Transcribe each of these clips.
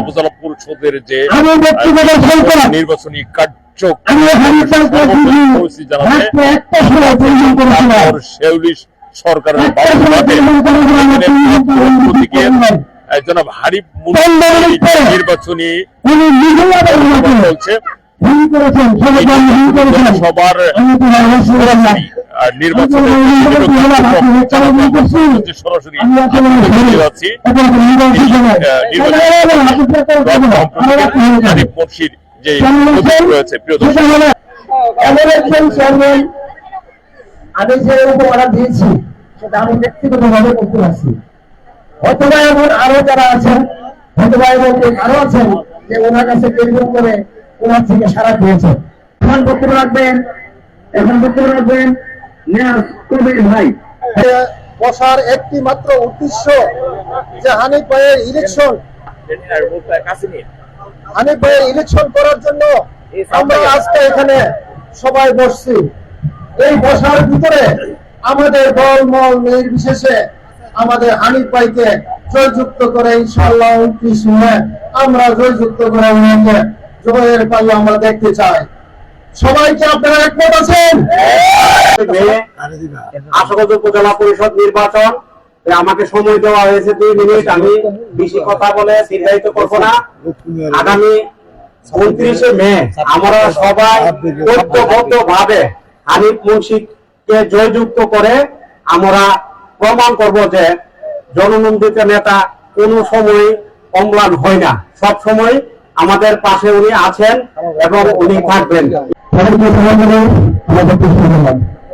উপজেলা পরিষদের যে নির্বাচনী কার্য আমি হানিফার পরিস্থিতি জানাতে মাত্র একটা সময় প্রয়োজন করেছিলাম তারপর শেউলি সরকারের জনাব হারিফ নির্বাচনী চলছে। সবার আর নির্বাচনের আমি। যে সরাসরি? রয়েছে প্রিয় চেয়ারম্যান আমি উপহার দিয়েছি সেটা আমি ব্যক্তিগতভাবে করতে পারছি হয়তোবা এমন আরও যারা আছেন হয়তোবা এমন আরও আছেন যে ওনার কাছে টেলিফোন করে ওনার থেকে সারা পেয়েছেন এখন বক্তব্য রাখবেন এখন বক্তব্য রাখবেন কবির ভাই। বসার একটি মাত্র উদ্দেশ্য যে হানিফ ভাইয়ের ইলেকশন হানিফ ভাইয়ের ইলেকশন করার জন্য আমরা আজকে এখানে সবাই বসছি। এই বসার ভিতরে আমাদের দল মল নির্বিশেষে আমাদের হানিফ ভাইকে জয়যুক্ত করে ইনশাআল্লাহ উনত্রিশ মে আমরা জয়যুক্ত করে ওনাকে জয়ের পাল্লা আমরা দেখতে চাই। সবাইকে আপনারা একমত আছেন? আশুগঞ্জ উপজেলা পরিষদ নির্বাচন আমাকে সময় দেওয়া হয়েছে দুই মিনিট আমি বেশি কথা বলে দীর্ঘায়িত করব না। আগামী উনত্রিশে মে আমরা সবাই ঐক্যবদ্ধ ভাবে হানিফ মুন্সিকে জয়যুক্ত করে আমরা প্রমাণ করব যে জননন্দিত নেতা কোন সময় অম্লান হয় না। সব সময় আমাদের পাশে উনি আছেন এবং উনি থাকবেন।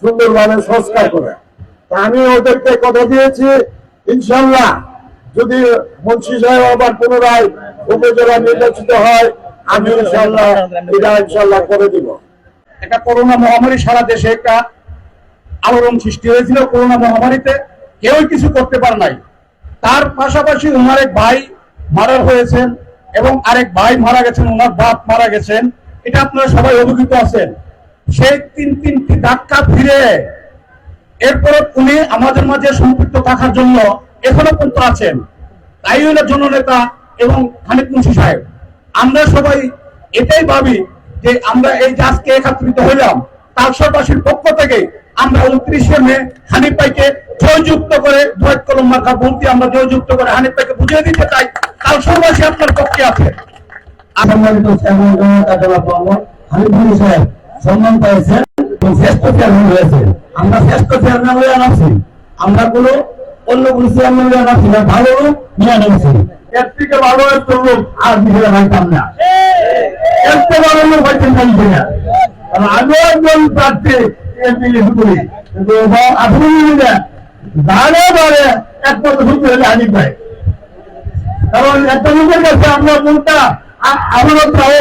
সুন্দরভাবে সংস্কার করে। তা আমি ওদেরকে কথা দিয়েছি ইনশাল্লাহ যদি মুন্সি সাহেব আবার পুনরায় উপজেলা নির্বাচিত হয়, আমি ইনশাল্লাহ এটা ইনশাল্লাহ করে দিব। একটা করোনা মহামারী সারা দেশে একটা আলোড়ন সৃষ্টি হয়েছিল করোনা মহামারীতে, কেউই কিছু করতে পারে নাই। তার পাশাপাশি ওনার এক ভাই মারা হয়েছেন এবং আরেক ভাই মারা গেছেন ওনার বাপ মারা গেছেন। এটা আপনারা সবাই অভিজ্ঞত আছেন। সেই তিন তিনটি ধাক্কা ফিরে এরপর উনি আমাদের মাঝে সম্পৃক্ত থাকার জন্য এখনও পর্যন্ত আছেন। তাই হলো জননেতা এবং হানিফ মুন্সি সাহেব। আমরা সবাই এটাই ভাবি যে আমরা এই যে আজকে একত্রিত হইলাম। তালসরবাসীর পক্ষ থেকে আমরা উনত্রিশে মে হানিফ ভাইকে জয়যুক্ত করে ধৈর্য কলম মার্কা বলতে আমরা জয়যুক্ত করে হানিফ ভাইকে বুঝিয়ে দিতে চাই, তালসরবাসী আপনার পক্ষে আছে। সম্মানিত ভাই সাহেব সম্মান পেয়েছেন এবং শ্রেষ্ঠ চেয়ারম্যান হয়েছে আমরা শ্রেষ্ঠ চেয়ারম্যান হয়ে আনাচ্ছি আমরা কোনো অন্য কোনো চেয়ারম্যান হয়ে আনাচ্ছি না, ভালো নিয়ে আনাচ্ছি এর থেকে ভালো একটা লোক আর বিষয়ে ভাইতাম না। এর ভালো লোক ভাইতাম না না কারণ আমিও একজন প্রার্থী, এমপি করি। আপনি দাঁড়ে দাঁড়ে একমাত্র সত্যি হলে হানিফ ভাই কারণ একটা লোকের কাছে আমরা কোনটা আমার চাও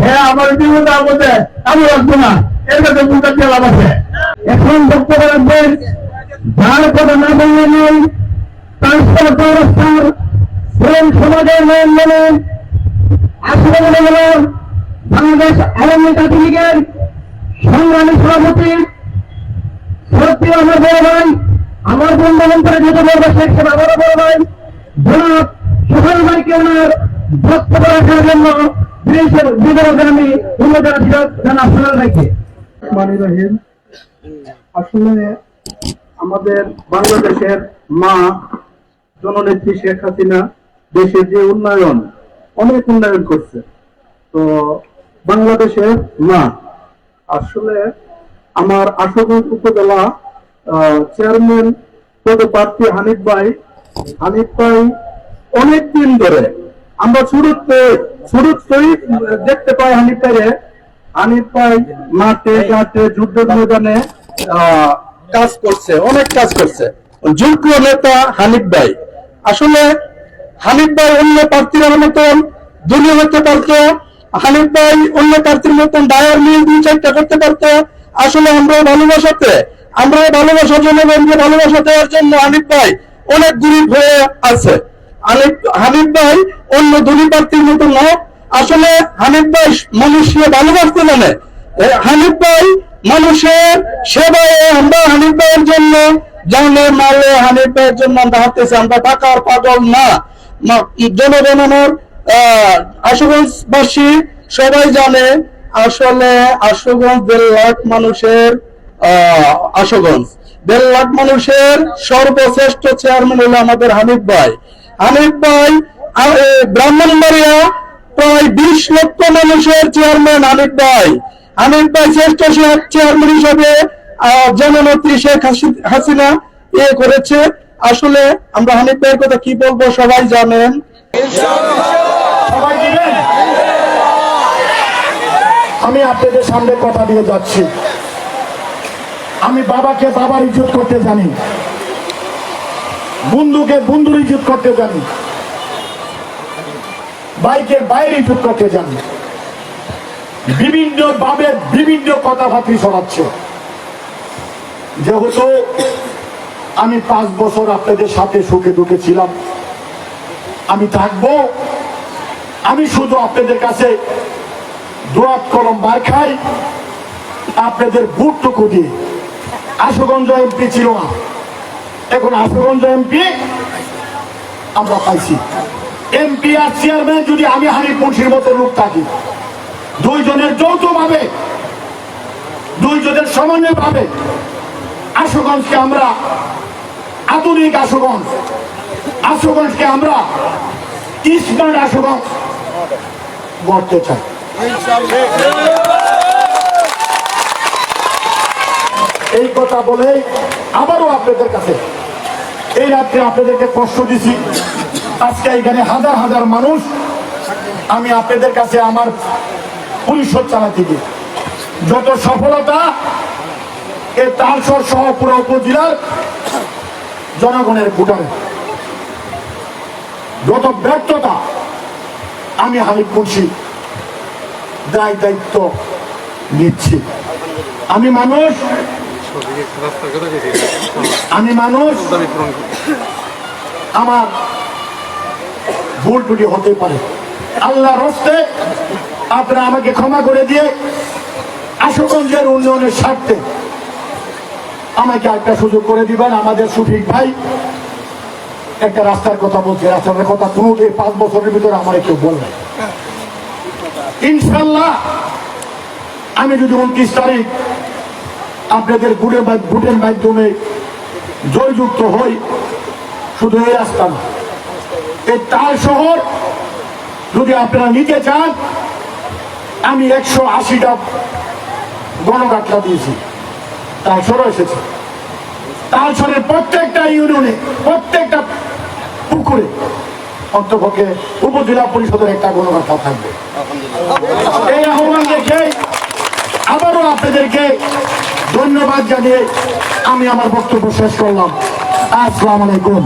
হ্যাঁ আমার জীবনটা আমাদের আমি রাখব না। আছে না বললে বাংলাদেশ আওয়ামী জাতি লীগের সংগ্রামী সভাপতি সত্যি আমার বড় ভাই, আমার বন্ধু অন্তরে যত ভাই শেখ সাহেব আমারও বড় ভাই। জনাব সোহেল ভাইকে ওনার বক্তব্য রাখার জন্য আসলে আমাদের বাংলাদেশের মা জননেত্রী শেখ হাসিনা দেশের যে উন্নয়ন, অনেক উন্নয়ন করছে। তো বাংলাদেশের মা, আসলে আমার আশুগঞ্জ উপজেলা চেয়ারম্যান পদপ্রার্থী হানিফ ভাই হানিফ ভাই অনেক দিন ধরে আমরা শুরুতে শুরুতেই দেখতে পাই হানিফ ভাইয়ে হানিফ মাঠে, ঘাটে যুদ্ধের ময়দানে কাজ করছে, অনেক কাজ করছে। যোগ্য নেতা হানিফ ভাই। আসলে হানিফ ভাই অন্য প্রার্থীর মতো হতে পারতো, হানিফ ভাই অন্য প্রার্থীর মতন ডায়ার মিল দুই চারটা করতে পারতো। আসলে আমরা ভালোবাসাতে আমরা ভালোবাসা জন্য ভালোবাসা দেওয়ার জন্য হানিফ ভাই অনেক গরিব হয়ে আছে। হানিফ ভাই, অন্য ধনী প্রার্থীর মতো নয় আসলে হানিফ ভাই মানুষকে ভালোবাসতে জানে। হানিফ ভাই মানুষের সেবায় আমরা হানিফ ভাইয়ের জন্য জানে, মালে হানিফ ভাইয়ের জন্য আমরা হাঁটতেছি। আমরা টাকার পাগল না। জনগণনার আশুগঞ্জবাসী সবাই জানে, আসলে আশুগঞ্জ দেড় লাখ মানুষের আশুগঞ্জ। দেড় লাখ মানুষের সর্বশ্রেষ্ঠ চেয়ারম্যান হলো আমাদের হানিফ ভাই। আর, এ, ব্রাহ্মণবাড়িয়া প্রায় বিশ লক্ষ মানুষের চেয়ারম্যান হানিফ ভাই। হানিফ ভাই শ্রেষ্ঠ চেয়ারম্যান হিসেবে জননেত্রী শেখ হাসিনা ইয়ে করেছে। আসলে আমরা হানিফ ভাইয়ের কথা কি বলব সবাই জানেন। আমি আপনাদের সামনে কথা দিয়ে যাচ্ছি। আমি বাবাকে বাবার ইজ্জত করতে জানি। বন্ধুকে বন্ধুর ইজ্জত করতে জানি বাইকে বাইরে ইজ্জত করতে জানি বিভিন্ন ভাবে বিভিন্ন কথাবার্তি শোনাচ্ছে। যেহেতু আমি পাঁচ বছর আপনাদের সাথে সুখে দুঃখে ছিলাম। আমি থাকব। আমি শুধু আপনাদের কাছে দোয়াত কলম বার খাই। আপনাদের বুটটুকু দিয়ে। আশুগঞ্জ এমপি ছিল না। এখন আশুগঞ্জ এমপি, আমরা পাইছি। এমপি আর চেয়ারম্যান যদি আমি হানিফ মুন্সির মতো লোক থাকি, দুইজনের যৌথভাবে, দুইজনের সমন্বয় ভাবে আশুগঞ্জকে আমরা আধুনিক আশুগঞ্জ, আশুগঞ্জকে আমরা স্মার্ট আশুগঞ্জ গড়তে চাই। এই কথা বলে আবারও আপনাদের কাছে এই রাত্রে আপনাদেরকে কষ্ট দিছি। আজকে এখানে হাজার হাজার মানুষ আমি আপনাদের কাছে আমার পরিষদ চালাতে গিয়ে যত সফলতা এ তালসর সহ পুরো উপজেলার জনগণের ভোটারে। যত ব্যর্থতা আমি হানিফ মুন্সি দায় দায়িত্ব নিচ্ছি। আমি মানুষ আমি মানুষ। আমার ভুল টুটি হতে পারে। আল্লাহ রস্তে আপনারা আমাকে ক্ষমা করে দিয়ে আশুগঞ্জের উন্নয়নের স্বার্থে আমাকে একটা সুযোগ করে দিবেন। আমাদের সুফিক ভাই একটা রাস্তার কথা বলছে। রাস্তার কথা কোনো পাঁচ বছরের ভিতরে আমার কেউ বলবে ইনশাল্লাহ আমি যদি উনত্রিশ তারিখ আপনাদের ভোটের মা- ভোটের মাধ্যমে জয়যুক্ত হই। শুধু এই রাস্তা না। এই তার শহর, যদি আপনারা নিতে চান, আমি একশো আশিটা গণকাটলা দিয়েছি। তালসরও এসেছে। তালসরের প্রত্যেকটা ইউনিয়নে, প্রত্যেকটা পুকুরে, অন্তপক্ষে উপজেলা পরিষদের একটা গণকাটলা থাকবে। এই আহ্বান রেখে আবারও আপনাদেরকে ধন্যবাদ জানিয়ে আমি আমার বক্তব্য শেষ করলাম। আসসালামু আলাইকুম।